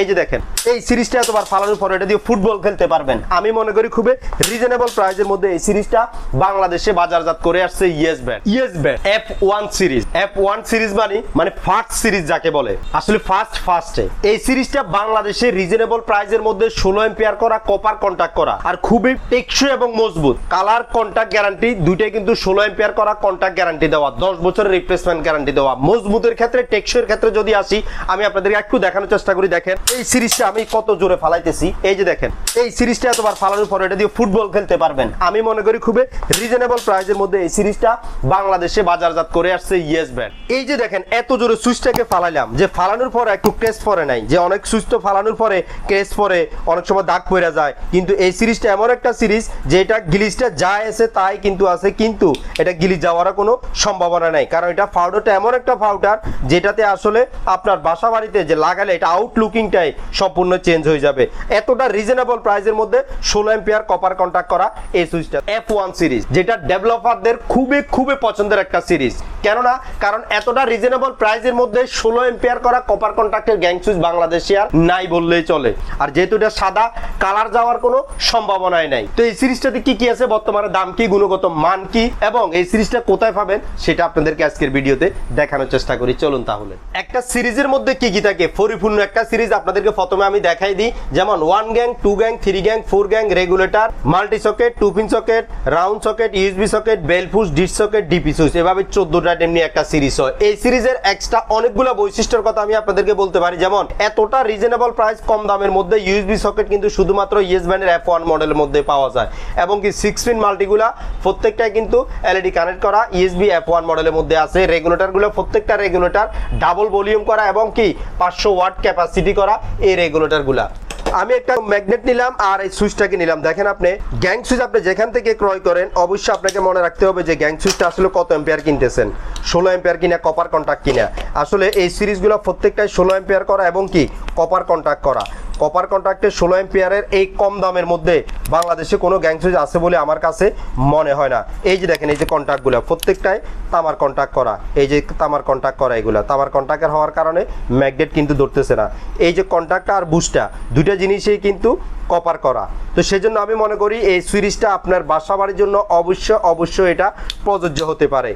এই যে দেখেন এই সিরিজটা এতবার ফালানোর পরে এটা দিয়ে ফুটবল খেলতে পারবেন। আমি মনে করি খুবই রিজনেবল প্রাইসের মধ্যে এই সিরিজটা বাংলাদেশে বাজারজাত করে আসছে Yes Band Yes Band F one series. F one series মানে মানে ফার্স্ট সিরিজ যাকে বলে। আসলে ফার্স্ট ফার্স্টে এই সিরিজটা বাংলাদেশে রিজনেবল প্রাইসের মধ্যে ষোলো এম্পিয়ার করা কপার কন্ট্যাক্ট করা। আর খুবই টেকসই এবং মজবুত। কালার কন্ট্যাক্ট গ্যারান্টি দুইটাই কিন্তু ষোলো এম্পিয়ার করা কন্ট্যাক্ট গ্যারান্টি দেওয়া। দশ বছরের রিপ্লেসমেন্ট গ্যারান্টি দেওয়া। মজবুতের ক্ষেত্রে টেকসইয়ের ক্ষেত্রে যদি আসি আমি আপনাদেরকে একটু দেখানোর চেষ্টা করি দেখেন। এই সিরিজটা আমি কত জোরে ফালাইতেছি? এই যে দেখেন, এই সিরিজটা এতবার ফালানোর পরে এটা দিয়ে ফুটবল খেলতে পারবেন। আমি মনে করি খুবই রিজনেবল প্রাইসের মধ্যে এই সিরিজটা বাংলাদেশে বাজারজাত করে আসছে ইয়েস ব্যান্ড এই যে দেখেন, এত জোরে সুইচটাকে ফালাইলাম যে ফালানোর পরে একটু ক্রেস পরে নাই, যে অনেক সুইচ তো ফালানোর পরে ক্রেস পরে, অনেক সময় দাগ পড়ে যায়। কিন্তু এই সিরিজটা এমন একটা সিরিজ, যেটা গিলিসটা যা এসে তাই কিন্তু আছে, কিন্তু এটা গিলি যাওয়ার কোনো সম্ভাবনা নাই। কারণ এটা পাউডারটা এমন একটা পাউডার যেটাতে আসলে আপনার বাসা বাড়িতে যে লাগালে এটা আউটলুকিংটাই সম্পূর্ণ চেঞ্জ হয়ে যাবে। এতটা রিজনেবল প্রাইসের মধ্যে ষোলো এম্পিয়ার কপার কন্ট্যাক্ট করা এই সুইচটা এফ ওয়ান সিরিজ যেটা ডেভেলপারদের খুবই খুবই পছন্দের একটা সিরিজ কেননা, কারণ এতটা রিজনেবল প্রাইসের মধ্যে ষোলো এম্পিয়ার করা কপার কন্ট্যাক্টের গ্যাং সুইচ বাংলাদেশে আর নাই বললেই চলে। আর যেহেতু এটা সাদা কালার যাওয়ার কোনো সম্ভাবনাই নাই। তো এই সিরিজটাতে কি কি আছে? বর্তমানে দাম কি, গুণগত মান কি, এবং এই সিরিজটা কোথায় পাবেন, সেটা আপনাদেরকে আজকের ভিডিওতে দেখানোর চেষ্টা করি। চলুন তাহলে। একটা সিরিজের মধ্যে কি কি থাকে? পরিপূর্ণ একটা সিরিজ আপনাদেরকে প্রথমে আমি দেখাই দিই। যেমন one gang two gang three gang four gang regulator multi socket two pin socket round socket USB socket বেলফুস ডিস সকেট ডিপি সুইচ এভাবে চোদ্দটা এমনি একটা সিরিজ হয়। এই সিরিজের এক্সট্রা অনেকগুলো বৈশিষ্ট্যের কথা আমি আপনাদেরকে বলতে পারি। যেমন, এতটা রিজনেবল প্রাইস কম দামের মধ্যে ইউএসবি সকেট কিন্তু শুধুমাত্র ইয়েস ব্যান্ডের এফ ওয়ান মডেলের মধ্যে পাওয়া যায়। এবং কি সিক্স পিন মাল্টিগুলা প্রত্যেকটাই কিন্তু এলইডি কানেক্ট করা ইএসবি এফ ওয়ান মডেলের মধ্যে আছে। রেগুলেটরগুলো প্রত্যেকটা রেগুলেটর ডাবল ভলিউম করা এবং কি পাঁচশো ওয়াট ক্যাপাসিটি করা। এই রেগুলেটরগুলা। আমি একটা ম্যাগনেট নিলাম আর এই সুইচটাকে নিলাম। দেখেন আপনি গ্যাং সুইচ আপনি যেখান থেকে ক্রয় করেন, অবশ্যই আপনাকে মনে রাখতে হবে যে গ্যাং সুইচটা আসলে কত এম্পিয়ার কিনতেছেন। ষোলো এম্পিয়ার কিনা কপার কন্ট্যাক্ট কিনা। আসলে এই সিরিজগুলো প্রত্যেকটাই ষোলো এম্পিয়ার করা এবং কি কপার কন্ট্যাক্ট করা। কপার কন্ট্রাক্টের ষোলো এম্পিয়ারের এই কম দামের মধ্যে বাংলাদেশে কোনো গ্যাং সুইচ আছে বলে আমার কাছে মনে হয় না। এই যে দেখেন, এই যে কন্ট্যাক্টগুলো প্রত্যেকটাই তামার কন্ট্যাক্ট করা। এই যে তামার কন্ট্যাক্ট করা এগুলো। তামার কন্ট্যাক্টের হওয়ার কারণে ম্যাগনেট কিন্তু ধরতেছে না। এই যে কন্ট্যাক্টটা আর বুস্টটা দুইটা জিনিসই কিন্তু কপার করা। তো সেজন্য আমি মনে করি এই সিরিজটা আপনার বাসা বাড়ির জন্য অবশ্য অবশ্যই এটা প্রযোজ্য হতে পারে।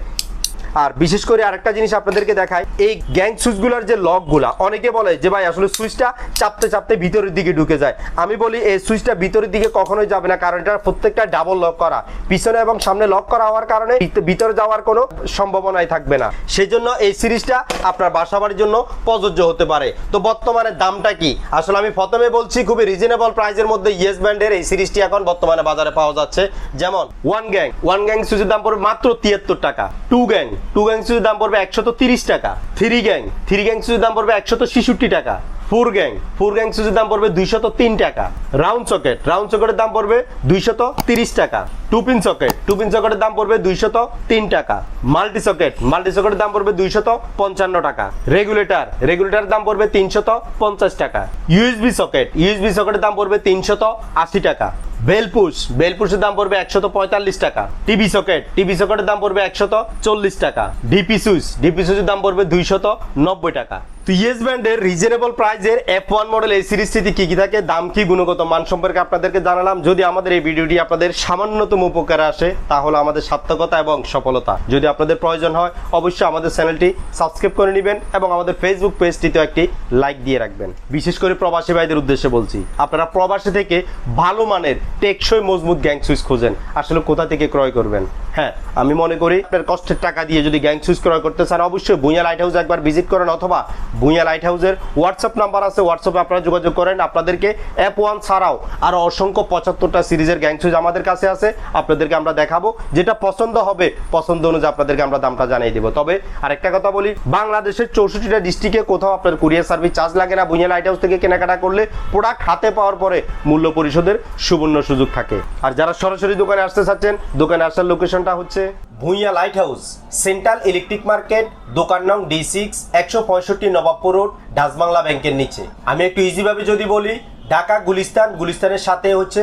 আর বিশেষ করে আরেকটা জিনিস আপনাদেরকে দেখায় এই গ্যাং সুইচগুলোর যে লকগুলা অনেকে বলে যে ভাই আসলে সুইচটা চাপতে চাপতে ভিতরের দিকে ঢুকে যায়। আমি বলি এই সুইচটা ভিতরের দিকে কখনোই যাবে না, কারণ এটা প্রত্যেকটা ডাবল লক করা। পিছনে এবং সামনে লক করা হওয়ার কারণে ভিতরে যাওয়ার কোনো সম্ভাবনাই থাকবে না। সেই জন্য এই সিরিজটা আপনার বাসা বাড়ির জন্য প্রযোজ্য হতে পারে। তো বর্তমানে দামটা কি? আসলে আমি প্রথমে বলছি খুবই রিজনেবল প্রাইসের মধ্যে ইয়েস ব্যান্ডের এই সিরিজটি এখন বর্তমানে বাজারে পাওয়া যাচ্ছে। যেমন ওয়ান গ্যাং ওয়ান গ্যাং সুইচের দাম পড়বে মাত্র তিয়াত্তর টাকা। টু গ্যাং টু গ্যাং সুইচের দাম পড়বে একশত তিরিশ টাকা। থ্রি গ্যাং থ্রি গ্যাং সুইচের দাম পড়বে একশত ছেষট্টি টাকা। Four gang. ফোর গ্যাং সুইচের দাম পড়বে দুইশত তিন টাকা। রাউন্ড সকেট রাউন্ড সকেটের দাম পড়বে দুইশত তিরিশ টাকা। Two pin socket two pin সকেটের দাম পড়বে দুইশত তিন টাকা। মাল্টি সকেট মাল্টি সকেটের দাম পড়বে দুইশত পঞ্চান্ন টাকা। রেগুলেটর। রেগুলেটরের দাম পড়বে তিনশত পঞ্চাশ টাকা। ইউএসবি সকেট ইউএসবি সকেটের দাম পড়বে তিনশত আশি টাকা। বেলপুশ বেলপুশের দাম পড়বে একশত পঁয়তাল্লিশ টাকা। টিভি সকেট টিভি সকেটের দাম পড়বে একশত চল্লিশ টাকা। DP switch. ডিপি সুইচের দাম পড়বে দুইশত নব্বই টাকা। তো ইয়েস ব্যান্ডের রিজনেবল প্রাইজের এফ ওয়ান মডেল এই সিরিজটিতে কি কি থাকে, দাম কি, গুণগত মান সম্পর্কে আপনাদেরকে জানালাম। যদি আমাদের এই ভিডিওটি আপনাদের সামান্যতম উপকারে আসে, তাহলে আমাদের সার্থকতা এবং সফলতা যদি আপনাদের প্রয়োজন হয়, অবশ্যই আমাদের চ্যানেলটি সাবস্ক্রাইব করে নেবেন এবং আমাদের ফেসবুক পেজটিতেও একটি লাইক দিয়ে রাখবেন। বিশেষ করে প্রবাসী ভাইদের উদ্দেশ্যে বলছি, আপনারা প্রবাসী থেকে ভালো মানের, টেকসই, মজবুত গ্যাং সুইচ খোঁজেন। আসলে কোথা থেকে ক্রয় করবেন? হ্যাঁ আমি মনে করি আপনার কষ্টের টাকা দিয়ে যদি গ্যাং সুইচ ক্রয় করতে চান, অবশ্যই ভুঁইয়া লাইট হাউস একবার ভিজিট করেন অথবা ভুঁইয়া লাইট হাউসের হোয়াটসঅ্যাপ নাম্বার আছে হোয়াটসঅ্যাপে আপনারা যোগাযোগ করেন। আপনাদেরকে অ্যাপ ওয়ান ছাড়াও আরও অসংখ্য পঁচাত্তরটা সিরিজের গ্যাং সুইচ আমাদের কাছে আছে। আপনাদেরকে আমরা দেখাবো। যেটা পছন্দ হবে, পছন্দ অনুযায়ী আপনাদেরকে আমরা দামটা জানিয়ে দেবো। তবে আরেকটা কথা বলি, বাংলাদেশের চৌষট্টিটা ডিস্ট্রিক্টে কোথাও আপনার কুরিয়ার সার্ভিস চার্জ লাগে না। ভুঁইয়া লাইট হাউস থেকে কেনাকাটা করলে প্রোডাক্ট হাতে পাওয়ার পরে মূল্য পরিশোধের সুবর্ণ সুযোগ থাকে। আর যারা সরাসরি দোকানে আসতে চাচ্ছেন, দোকানে আসার লোকেশনটা হচ্ছে Bhuiyan light house central electric market দোকান নং ডি সিক্স একশো পঁয়ষট্টি নবাবপুর রোড ডাসবাংলা ব্যাংকের নিচে। আমি একটু ইজিভাবে যদি বলি, ঢাকা, গুলিস্তান, গুলিস্তানের সাথে হচ্ছে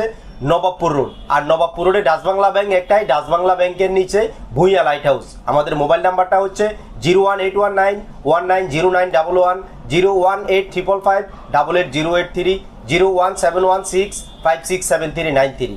নবাবপুর রোড। আর নবাবপুর রোডে ডাসবাংলা ব্যাংক একটাই ডাসবাংলা ব্যাংকের নিচে ভুইয়া লাইট হাউস আমাদের মোবাইল নাম্বারটা হচ্ছে zero one eight one nine one nine zero nine double one zero one eight triple five double eight zero eight three zero one seven one six five six seven three nine three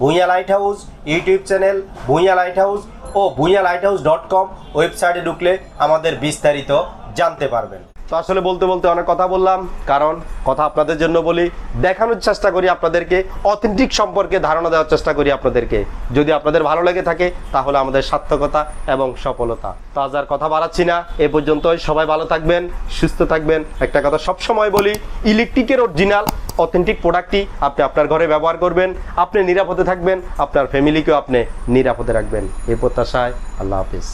Bhuiyan light house YouTube channel Bhuiyan light house ও Bhuiyan light house dot com ওয়েবসাইটে ঢুকলে আমাদের বিস্তারিত জানতে পারবেন। তো আসলে বলতে বলতে অনেক কথা বললাম, কারণ কথা আপনাদের জন্য বলি, দেখানোর চেষ্টা করি আপনাদেরকে, অথেন্টিক সম্পর্কে ধারণা দেওয়ার চেষ্টা করি আপনাদেরকে। যদি আপনাদের ভালো লেগে থাকে, তাহলে আমাদের সার্থকতা এবং সফলতা। তো আজ আর কথা বাড়াচ্ছি না, এ পর্যন্তই, সবাই ভালো থাকবেন, সুস্থ থাকবেন। একটা কথা সব সময় বলি, ইলেকট্রিকের অরিজিনাল, অথেন্টিক প্রোডাক্টটি আপনি আপনার ঘরে ব্যবহার করবেন, আপনি নিরাপদে থাকবেন, আপনার ফ্যামিলিকেও আপনি নিরাপদে রাখবেন। এই প্রত্যাশায় আল্লাহ হাফিজ।